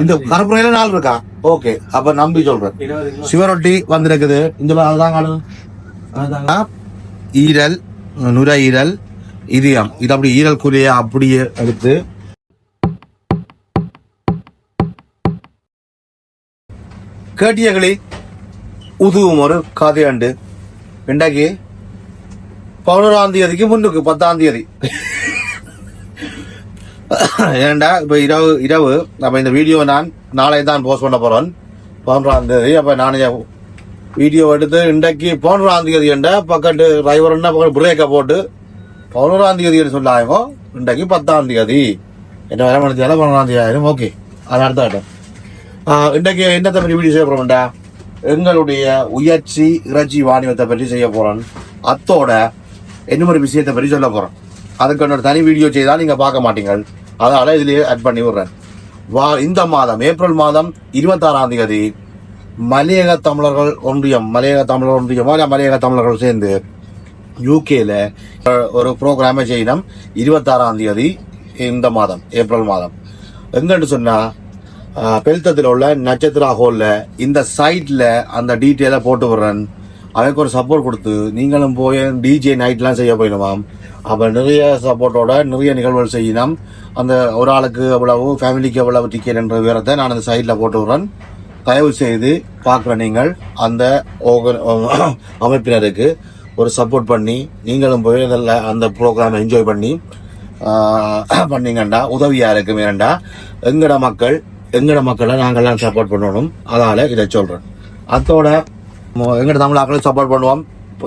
இந்த கருப்புறையில நாள் இருக்கா? ஓகே அப்ப நம்பி சொல்றேன். சிவரொட்டி வந்திருக்குது. இந்த அதுதான் காணும். ஈரல் நுரையீரல் இதயம். இது அப்படி ஈரல் குறிய அப்படியே எடுத்து. கேட்டியகளி உதுவும் ஒரு கதையாண்டு. இன்றைக்கு பதினோராம் தேதிக்கு முன்னுக்கு பத்தாம் தேதி. ஏன்டா இப்போ இரவு இரவு அப்போ இந்த வீடியோ நான் நாளை தான் போஸ்ட் பண்ண போகிறேன் பதினொன்றாம் தேதி அப்போ நானே வீடியோ எடுத்து இன்றைக்கு பதினொன்றாம் தேதி என்ற பக்கத்து டிரைவர் என்ன பக்கம் பிரேக்கை போட்டு பதினோராம் தேதி சொல்லாங்க இன்றைக்கு பத்தாம் தேதி. என்ன வேலை முடிஞ்சாலும் பதினொன்றாம் தேதி ஆயிரும் ஓகே அது அடுத்த கட்டம். இன்றைக்கு என்னத்தை பற்றி வீடியோ செய்ய போகிறோம்டா எங்களுடைய உயர்ச்சி இறைச்சி வாணிபத்தை பற்றி செய்ய போகிறோம் அத்தோட என்ன ஒரு விஷயத்தை பற்றி சொல்ல போகிறோம் அதுக்கு ஒரு தனி வீடியோ செய்தால் நீங்கள் பார்க்க மாட்டீங்க அதனால இதுலயே ஆட் பண்ணி விடுறேன் வா இந்த மாதம் ஏப்ரல் மாதம் இருபத்தாறாம் தேதி மலையக தமிழர்கள் ஒன்றியம் மலையக தமிழர் ஒன்றியம் மலையக தமிழர்கள் சேர்ந்து யூகேல ஒரு ப்ரோக்ராமை செய்யணும். இருபத்தாறாம் தேதி இந்த மாதம் ஏப்ரல் மாதம். எங்கன்னு சொன்னா பெல்தத்தில் உள்ள நட்சத்திரா ஹோலில் இந்த சைட்டில் அந்த டீட்டெயிலை போட்டு விடுறேன். அவனுக்கு ஒரு சப்போர்ட் கொடுத்து நீங்களும் போய் டிஜே நைட்லாம் செய்ய போயிடுவாம் அப்போ நிறைய சப்போர்ட்டோட நிறைய நிகழ்வுகள் செய்யணும். அந்த ஒரு ஆளுக்கு எவ்வளவு ஃபேமிலிக்கு எவ்வளவு டிக்கெட் என்ற விவரத்தை நான் அந்த சைட்ல போட்டு விடுறேன். தயவு செய்து பார்க்குற நீங்கள் அந்த அமைப்பினருக்கு ஒரு சப்போர்ட் பண்ணி நீங்களும் போய் அதில் அந்த ப்ரோக்ராமை என்ஜாய் பண்ணி பண்ணிங்கண்டா உதவியாக இருக்கும். ஏண்டா எங்கட மக்கள் எங்கட மக்களை நாங்கள்லாம் சப்போர்ட் பண்ணணும். அதால் இதை சொல்கிறேன் அதோட மொ- எங்கட தமிழாக்களும் சப்போர்ட் பண்ணுவோம்.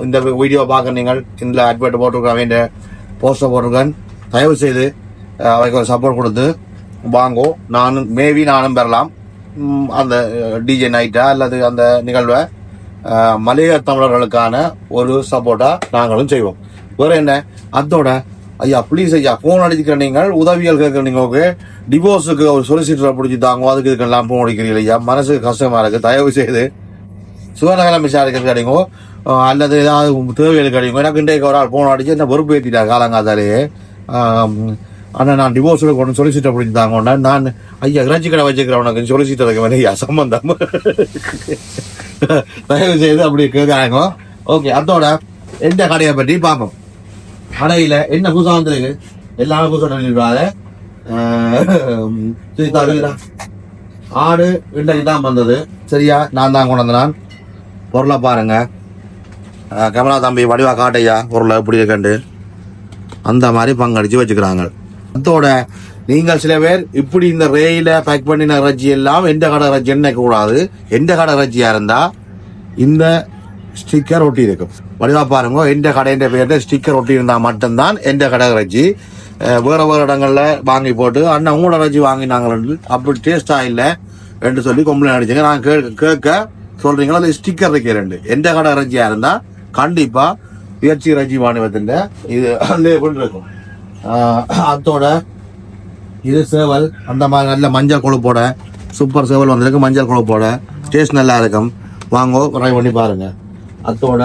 இந்த வீடியோ பார்க்க நீங்கள் இந்த அட்வர்ட் போட்டிருக்க வேண்டிய போஸ்டர் போட்டிருக்கேன். தயவு செய்து அவைக்கு ஒரு சப்போர்ட் கொடுத்து வாங்கோ நானும் மேபி நானும் பெறலாம். அந்த டிஜே நைட்டா அல்லது அந்த நிகழ்வை அஹ், மலைய தமிழர்களுக்கான ஒரு சப்போர்ட்டாக நாங்களும் செய்வோம். வேறு என்ன? அதோட ஐயா ப்ளீஸ் ஐயா ஃபோன் அடிக்கிற நீங்கள் உதவிகள் கேட்குற நீங்கள் டிவோர்ஸுக்கு ஒரு சொலிசிட்டரை பிடிச்சி தாங்க அதுக்கு இதுக்கெல்லாம் ஃபோன் அடிக்கிறீங்க ஐயா. மனசுக்கு கஷ்டமாக இருக்குது தயவு செய்து சுகாதார விசாரிக்கிறது கிடைங்கோ அல்லது ஏதாவது தேவைகள் கிடைக்கும் எனக்கு இன்றைக்கு ஒரு ஆள் ஃபோன் அடிச்சு என்ன பொறுப்பு ஏற்றிட்டா காலங்காத்தாலேயே ஆனால் நான் டிவோர்ஸில் கொண்டு சொலிசிட்டர் பிடிச்சாங்க நான் ஐயா இறைச்சி கடை வச்சுக்கிறேன் உனக்கு சொலிசிட்டருக்கு வந்து ஐயா சம்பந்தம். தயவு செய்து அப்படி கேட்குறாங்க ஓகே அதோட எந்த கடையை பற்றி பார்ப்போம். கடையில் என்ன புதுசாக வந்துருக்கு எல்லாமே புதுசாக சொல்லிடுவாங்க ஆடு இன்றைக்கு தான் வந்தது. சரியா? நான் தான் கொண்டு வந்தேன். பொருளை பாருங்க. கமலா தம்பி வடிவா காட்டையா? பொருளை எப்படி இருக்கண்டு அந்த மாதிரி பங்கடிச்சு வச்சுக்கிறாங்க. அதோட நீங்கள் சில பேர் இப்படி இந்த ரேயில பேக் பண்ணின இறைச்சி எல்லாம் எந்த கடை இறைச்சி என்ன கூடாது? எந்த கடை இறைச்சியா இருந்தா இந்த ஸ்டிக்கர் ஒட்டி இருக்கும். வடிவா பாருங்க எந்த கடைன்ற பேர்ல ஸ்டிக்கர் ஒட்டி இருந்தா மட்டும்தான் எந்த கடை இறைச்சி வேற வேற இடங்கள்ல வாங்கி போட்டு அண்ணன் உங்களோட இறைச்சி வாங்கினாங்க அப்படி டேஸ்டா இல்லை என்று சொல்லி கம்ப்ளைண்ட் அடிச்சுங்க. நான் கே- கேட்க சொல்றீங்களா? அந்த ஸ்டிக்கர் இருக்கு ரெண்டு. எந்த கடை இறைச்சியா இருந்தா கண்டிப்பா உயர்ச்சி இறைச்சி வாணிபத்தின் இது லேபிள் இருக்கும். அத்தோட அதோட இது சேவல் அந்த மாதிரி நல்ல மஞ்சள் கொழுப்போட சூப்பர் சேவல் வந்திருக்கு மஞ்சள் கொழுப்போட டேஸ்ட் நல்லா இருக்கும். வாங்கோ ட்ரை பண்ணி பாருங்கள் அதோட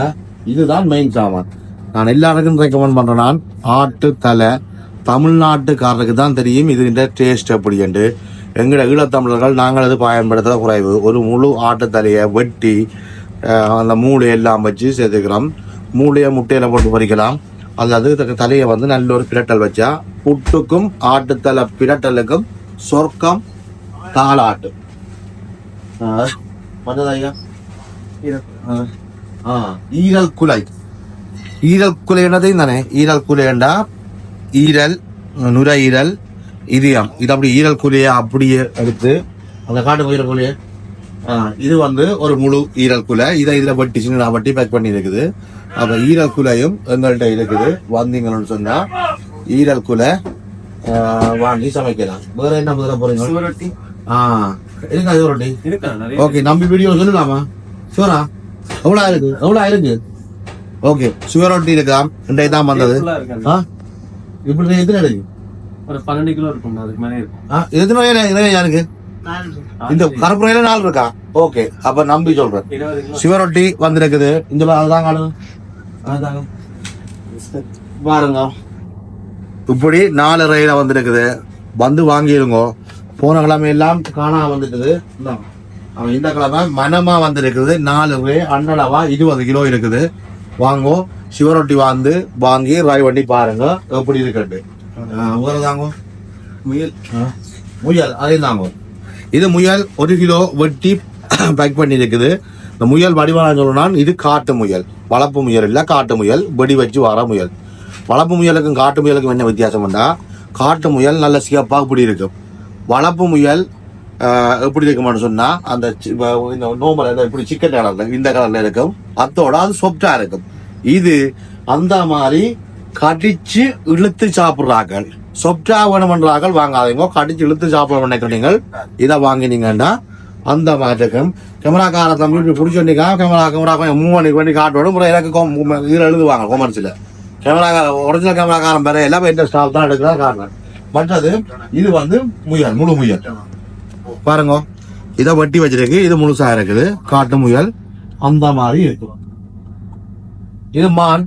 இதுதான் மெயின் சாமான். நான் எல்லாருக்கும் ரெக்கமெண்ட் பண்ணுறேன் நான் ஆட்டு தலை. தமிழ்நாட்டுக்காரருக்கு தான் தெரியும் இதுன்ற டேஸ்ட் அப்படி என்று. எங்கட ஈழத்தமிழர்கள் நாங்கள் அது பயன்படுத்த குறைவு. ஒரு முழு ஆட்டு தலையை வெட்டி அந்த மூளை எல்லாம் வச்சு சேர்த்துக்கிறோம். மூளையை முட்டையில் போட்டு பறிக்கலாம். அல்லது தலையை வந்து நல்ல ஒரு பிரட்டல் வச்சா புட்டுக்கும் ஆட்டுத்தலை பிரட்டலுக்கும் சொர்க்கம் தாளாட்டு. மஞ்சதாயா ஈரல் குலை. ஈரல் குலைன்றதையும் தானே ஈரல் குலைண்டா ஈரல் நுரையீரல் இதயம். இது அப்படி ஈரல் குலையை அப்படியே எடுத்து அந்த காட்டு ஈரல் குலையை இது வந்து ஒரு முழு ஈரல் குலை. இதை இதுல வட்டி சின்ன வட்டி பேக் பண்ணி இருக்குது அப்ப ஈரல் குலையும் எங்கள்கிட்ட இருக்குது. வந்தீங்கன்னு சொன்னா ஈரல் குலை ஆஹ், வாங்கி சமைக்கலாம். வேற என்ன முதல்ல போறீங்க? சுவரொட்டி. ஆ இருக்கா ரொட்டி ஓகே நம்பி வீடியோ சொல்லலாமா? ஷூரா எவ்வளோ இருக்கு எவ்வளோ இருக்கு ஓகே சுகர் ரொட்டி இருக்கா? இன்றைக்கு தான் வந்தது. ஆ இப்படி எத்தனை இருக்கு ஒரு பன்னெண்டு கிலோ இருக்கும் அதுக்கு மேலே இருக்கும். ஆ எத்தனை இருக்கு? இந்த கருப்புறையில நாள் இருக்கா? ஓகே அப்ப நம்பி சொல்றேன். சிவரொட்டி வந்திருக்குது. இந்த அதுதாங்க. பாருங்க. இப்படி நாலு ரயில வந்திருக்குது. வந்து வாங்கிருங்க. போன கிழமை எல்லாம் வந்துட்டுது இந்தாங்க. அவன் இந்த கிழமை மனமா வந்திருக்குது. நாலு ரூபாய் அண்ணளவா இருபது கிலோ இருக்குது. வாங்கோ. சிவரொட்டி வாந்து வாங்கி ராய் வண்டி பாருங்க. எப்படி இருக்குன்னு ஊரை தாங்கோ முயல். முயல். அதே தாங்கோ. இது முயல் ஒரு கிலோ வெட்டி பேக் பண்ணி இருக்குது இந்த முயல் வடிவான சொல்லணும்னா இது காட்டு முயல். வளர்ப்பு முயல் இல்லை காட்டு முயல். வெடி வச்சு வர முயல். வளர்ப்பு முயலுக்கும் காட்டு முயலுக்கும் என்ன வித்தியாசம்னா காட்டு முயல் நல்ல சிகப்பாக இப்படி இருக்கும். வளர்ப்பு முயல் எப்படி இருக்குமான்னு சொன்னால் அந்த இந்த நோமல் இப்படி சிக்கன் கலரில் இந்த கலரில் இருக்கும். அத்தோட அது சொப்டாக இருக்கும். இது அந்த மாதிரி கடிச்சு இழுத்து சாப்பிட்றாங்க சொப்டா வேணுமன்றார்கள் வாங்காதீங்க. கடிச்சு இழுத்து சாப்பிட நினைக்கிறீங்க இதை வாங்கினீங்கன்னா அந்த மாதிரி இருக்கும் கார தம்பி இப்படி பிடிச்சோண்டிக்கா கேமரா கேமரா கொஞ்சம் மூவ் பண்ணி பண்ணி காட்டணும் எனக்கு இதில் எழுதுவாங்க கொமர்ஸில் கேமரா ஒரிஜினல் காரம் பேர எல்லாம் இந்த ஸ்டாஃப் தான் எடுக்கிறதா காரணம். மற்றது இது வந்து முயல் முழு முயல். பாருங்க. இதை வட்டி வச்சிருக்கு. இது முழுசா இருக்குது. காட்டு முயல். அந்த மாதிரி இருக்கு. இது மான்.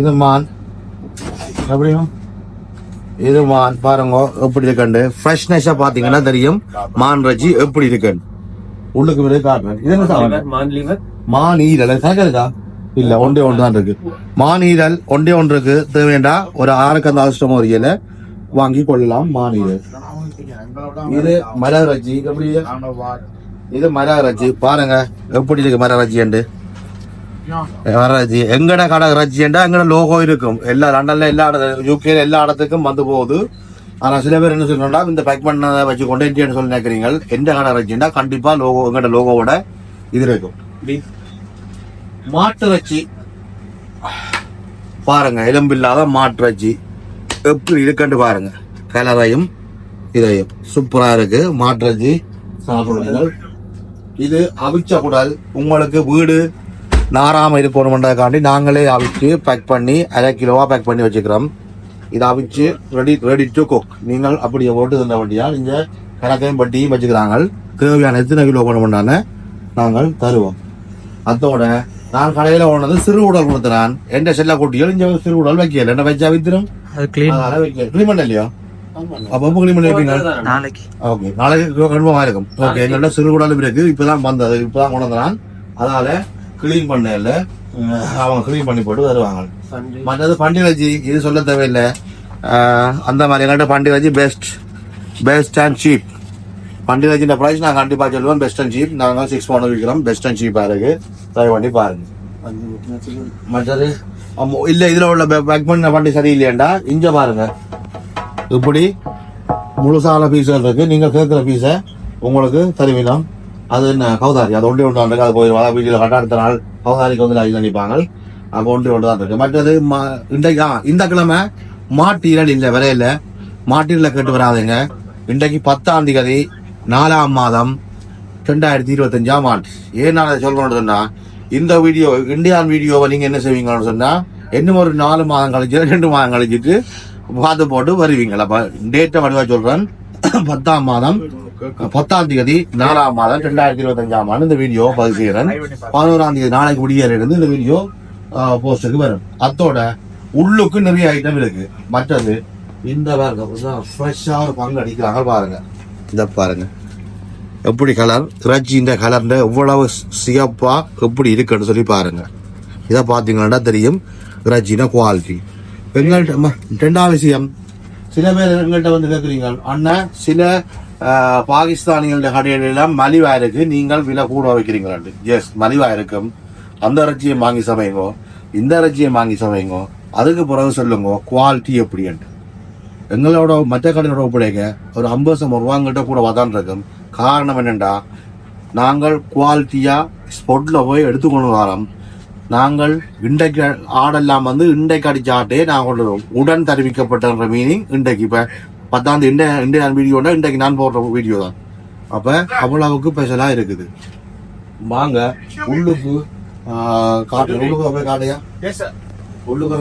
இது மான். எப்படியும்? இது மான் பாருங்க எப்படி இருக்குண்டு? ஃப்ரெஷ்னஸா பாத்தீங்கன்னா தெரியும். மான் ரஜி எப்படி இருக்குன்னு உள்ளுக்கு வெளியே காட்டுறேன் இது என்ன மான் லிவர் மான் ஈரல். இருக்கா இல்ல ஒன்றே ஒன்று தான் இருக்கு. மான் ஈரல் ஒன்றே ஒன்று இருக்கு. தேவையண்டா? ஒரு ஆறுக்கு அந்த அவசரம் ஒரு இலை. வாங்கி கொள்ளலாம் மான் ஈரல். இது மர ரஜி. எப்படி? இது மர ரஜி. பாருங்க எப்படி இருக்கு மர ரஜி மர ரஜி எங்கட கடை ரஜிண்டா எங்கட லோகோ இருக்கும். எல்லா லண்டன்ல எல்லா யூகேல எல்லா இடத்துக்கும் வந்து போகுது. ஆனா சில பேர் என்ன சொல்றா இந்த பேக் பண்ணதை வச்சு கொண்டு இந்தியன்னு சொல்லி நினைக்கிறீங்க. எந்த கடை ரஜிண்டா கண்டிப்பா லோகோ எங்கட லோகோவோட இது இருக்கும். மாட்டு இறைச்சி பாருங்க எலும்பில்லாத மாட்டு இறைச்சி எப்படி இருக்குன்னு பாருங்க. கலரையும் இதையும். சூப்பரா இருக்கு. மாட்டு இறைச்சி சாப்பிடுங்கள் இது அவிச்ச குடல். உங்களுக்கு வீடு நாராம இருக்கணும்ன்றதுக்காண்டி நாங்களே அவிச்சு பேக் பண்ணி அரை கிலோவா பேக் பண்ணி வச்சுக்கிறோம். இதை அவிச்சு ரெடி ரெடி டு குக் நீங்கள் அப்படியே ஓட்டு தந்த வண்டியா? நீங்க கணக்கையும் பட்டியும் வச்சுக்கிறாங்க தேவையான எத்தனை கிலோ கொண்டு நாங்கள் தருவோம். அதோட நான் கடையில ஓனது சிறு உடல் கொடுத்தனான் எந்த செல்ல குட்டிகள் இங்க சிறு உடல் வைக்கல. என்ன வச்சா வித்துரும்? கிளீன் பண்ண இல்லையா? அப்ப க்ளீன் பண்ணி வைப்பீங்க நாளைக்கு. ஓகே நாளைக்கு கன்ஃபார்மா இருக்கும். ஓகே எங்கள்ட்ட சிறு உடலும் இருக்கு. இப்பதான் வந்தது. இப்பதான் கொண்டு வந்தான் அதனால க்ளீன் பண்ண இல்ல உம், அவங்க க்ளீன் பண்ணி போட்டு தருவாங்க. சண்டே. மற்றது பண்டிகஜி இது சொல்ல தேவையில்லை. அந்த மாதிரி எங்கள்கிட்ட பண்டிகஜி பெஸ்ட் பெஸ்ட் அண்ட் சீப் பண்டிகஜின்ற ப்ரைஸ் நான் கண்டிப்பா சொல்லுவேன் பெஸ்ட் அண்ட் சீப் நாங்கள் சிக்ஸ் பவுண்ட் விற்கிறோம் பெஸ்ட் அண்ட் சீப்பா இருக்கு தயவு பண்ணி பாருங்க. மற்றது ஆமா, இல்ல இதுல உள்ள பேக் பண்ண வண்டி சரியில்லையாண்டா? இங்க பாருங்க. இப்படி முழுசான பீஸ்கள் இருக்கு. நீங்க கேட்கிற பீஸை உங்களுக்கு தருவீங்க அது என்ன கௌதாரி அது ஒன்றே ஒன்று இருக்கு அது போய் வீட்டில் கட்ட அடுத்த நாள் கௌதாரிக்கு வந்து அதில் நினைப்பாங்க அப்போ ஒன்றே ஒன்று தான் இருக்கு. மற்றது மா இன்றைக்கு ஆ, இந்த கிழமை மாட்டீரல் இல்லை விலையில மாட்டீரல கேட்டு வராதுங்க. இன்றைக்கு பத்தாம் தேதி நாலாம் மாதம் ரெண்டாயிரத்தி இருபத்தஞ்சாம் ஆண்டு. ஏன் நான் அதை சொல்லணும்னு சொன்னால் இந்த வீடியோ இந்தியான் வீடியோவை நீங்க என்ன செய்வீங்கன்னு சொன்னா இன்னும் ஒரு நாலு மாதம் கழிச்சு ரெண்டு மாதம் கழிச்சிட்டு பார்த்து போட்டு வருவீங்களா டேட்டை வடிவாக சொல்றேன். பத்தாம் மாதம் பத்தாம் தேதி நாலாம் மாதம் ரெண்டாயிரத்தி இருபத்தஞ்சாம் ஆண்டு இந்த வீடியோ பதிவு செய்யறேன் பதினோராம் தேதி நாளைக்கு இருந்து இந்த வீடியோ போஸ்டுக்கு வரும். அத்தோட உள்ளுக்கு நிறைய ஐட்டம் இருக்கு. மற்றது இந்த பாருங்க ஃப்ரெஷ்ஷா ஒரு பங்கு அடிக்கிறாங்க பாருங்க. இத பாருங்க. எப்படி கலர் இறைச்சின்ற கலர்ல எவ்வளவு சிகப்பா எப்படி இருக்குன்னு சொல்லி பாருங்க. இதை பார்த்தீங்கன்னா தெரியும். இறைச்சின குவாலிட்டி எங்கள்கிட்ட ரெண்டாவது விஷயம். சில பேர் எங்கள்கிட்ட வந்து கேட்குறீங்க அண்ணன் சில பாகிஸ்தானிகளுடைய பாகிஸ்தானிகள மலிவாயிருக்கு. நீங்கள் விலை கூட வைக்கிறீங்களாண்டு எஸ் மலிவாயிருக்கும். அந்த இறைச்சியை வாங்கி சமைங்கோ இந்த இறைச்சியை வாங்கி சமைங்கோ அதுக்கு பிறகு சொல்லுங்க குவாலிட்டி எப்படின்ட்டு எங்களோட மற்ற கடையோட ஒப்படைக்க ஒரு ஐம்பது சம்பது ரூபாங்கிட்ட கூட வதான் இருக்கும். காரணம் என்னென்னா நாங்கள் குவாலிட்டியாக ஸ்பொட்டில் போய் எடுத்துக்கொண்டு வரோம் நாங்கள் இன்றைக்கு ஆடெல்லாம் வந்து இன்றைக்கு அடிச்ச ஆட்டையே நாங்கள் கொண்டு உடன் தெரிவிக்கப்பட்டன்ற மீனிங் இன்றைக்கு இப்போ பத்தாம் தேதி இந்திய இந்தியன் வீடியோட இன்றைக்கு நான் போடுற வீடியோ தான். அப்ப அவ்வளவுக்கு ஸ்பெஷலா இருக்குது. வாங்க உள்ளுக்கு காட்டு உள்ளுக்கு போய் காட்டையா உள்ளுக்கு.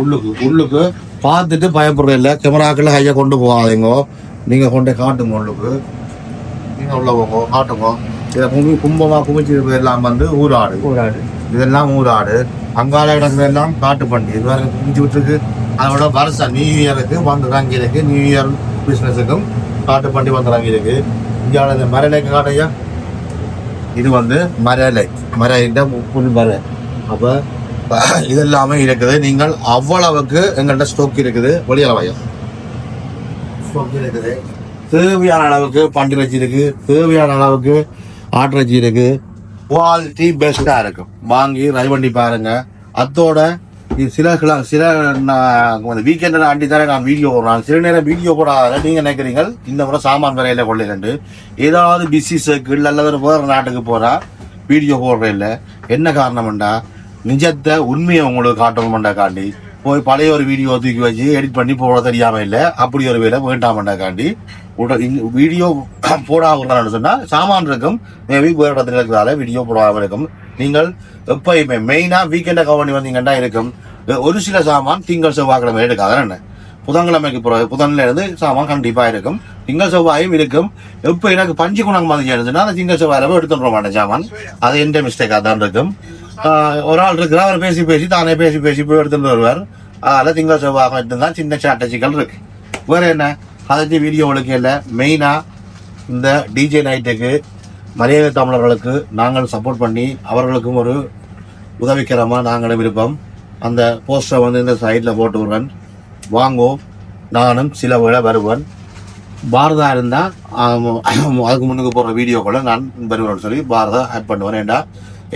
உள்ளுக்கு உள்ளுக்கு பார்த்துட்டு பயப்படுற இல்ல. கேமராக்கள் கையை கொண்டு போகாதீங்க. நீங்க கொண்டு காட்டுங்க உள்ளுக்கு. நீங்க உள்ள போங்க காட்டுங்க. இதை கும்பி கும்பமா குமிச்சு எல்லாம் வந்து ஊராடு. ஊராடு. இதெல்லாம் ஊராடு. அங்கால இடத்துல எல்லாம் காட்டு பண்டி இது வேற குமிச்சு விட்டுருக்கு. அதோட வருஷம் நியூ இயருக்கு வந்து தங்கி இருக்கு. நியூ இயர் பிசினஸுக்கும் காட்டு பண்ணி வந்துடுறாங்க இருக்கு. இங்கே இந்த மரலைக்கு காட்டையா? இது வந்து மரலை மர இந்த புல் மர. அப்போ இது எல்லாமே இருக்குது. நீங்கள் அவ்வளவுக்கு எங்கள்கிட்ட ஸ்டோக் இருக்குது. வெளியளவையா ஸ்டோக் இருக்குது. தேவையான அளவுக்கு பண்டிரச்சி இருக்கு. தேவையான அளவுக்கு ஆட்டிறச்சி இருக்கு. குவாலிட்டி பெஸ்டா இருக்கும். வாங்கி ரை பண்ணி பாருங்க. அத்தோட இது சில கிளா- சில வீக்கெண்ட் ஆண்டி தானே நான் வீடியோ போடுறேன். சில நேரம் வீடியோ போடாத நீங்க நினைக்கிறீங்க இந்த முறை சாமான் விலையில கொள்ளையிலண்டு ஏதாவது பிஸி சர்க்கிள் அல்லது வேறு நாட்டுக்கு போறா வீடியோ போடுற இல்லை. என்ன காரணம்டா நிஜத்தை உண்மையை உங்களுக்கு காட்டணும்டா காண்டி. போய் பழைய ஒரு வீடியோ தூக்கி வச்சு எடிட் பண்ணி போட தெரியாம இல்லை. அப்படி ஒரு வேலை வேண்டாமண்டா காண்டி. வீடியோ போடாமல் சொன்னால் சாமான் இருக்கும். மேபி வேறு இடத்துல இருக்கிறதால வீடியோ போடாமல் இருக்கும். நீங்கள் எப்பயுமே மெயினாக வீக்கெண்டை கவர் பண்ணி வந்தீங்கன்னா இருக்கும். ஒரு சில சாமான் திங்கள் செவ்வாய்க்கிழமை எடுக்காத என்ன? புதன்கிழமைக்கு பிறகு புதன்ல இருந்து சாமான் கண்டிப்பாக இருக்கும் திங்கள் செவ்வாயும் இருக்கும். எப்போ எனக்கு பஞ்சு குணம் மாதிரி இருந்துச்சுன்னா அந்த திங்கள் செவ்வாயில போய் எடுத்துட்டு மாட்டேன் சாமான். அது எந்த மிஸ்டேக்காக தான் இருக்கும். ஒரு ஆள் இருக்கிற அவர் பேசி பேசி தானே பேசி பேசி போய் எடுத்துட்டு வருவார். அதில் திங்கள் செவ்வாய் மட்டும்தான் சின்ன சாட்டச்சிக்கல் இருக்கு. வேற என்ன? அதை வீடியோ ஒழுக்கையில் இல்லை. இந்த டிஜே நைட்டுக்கு மரியாதை தமிழர்களுக்கு நாங்கள் சப்போர்ட் பண்ணி அவர்களுக்கும் ஒரு உதவிக்கரமா நாங்களும் இருப்போம். அந்த போஸ்டரை வந்து இந்த சைடில் போட்டு விடுறேன். வாங்குவோம். நானும் சில வேளை வருவேன். பாரதா இருந்தால் அதுக்கு முன்னுக்கு போடுற வீடியோக்குள்ள நான் வருவேன் சொல்லி பாரதா ஆட் பண்ணுவேன். ஏண்டா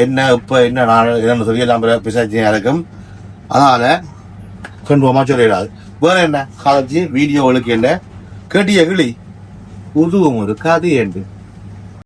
என்ன இப்போ என்ன நான் என்னன்னு சொல்லி எல்லாம் பிசாச்சியாக இருக்கும் அதனால் கண்டுவோமா சொல்லிடாது. வேற என்ன காலேஜ் வீடியோ ஒழுக்க என்ன கேட்டிய கிளி. உதுவும் ஒரு கதை என்று.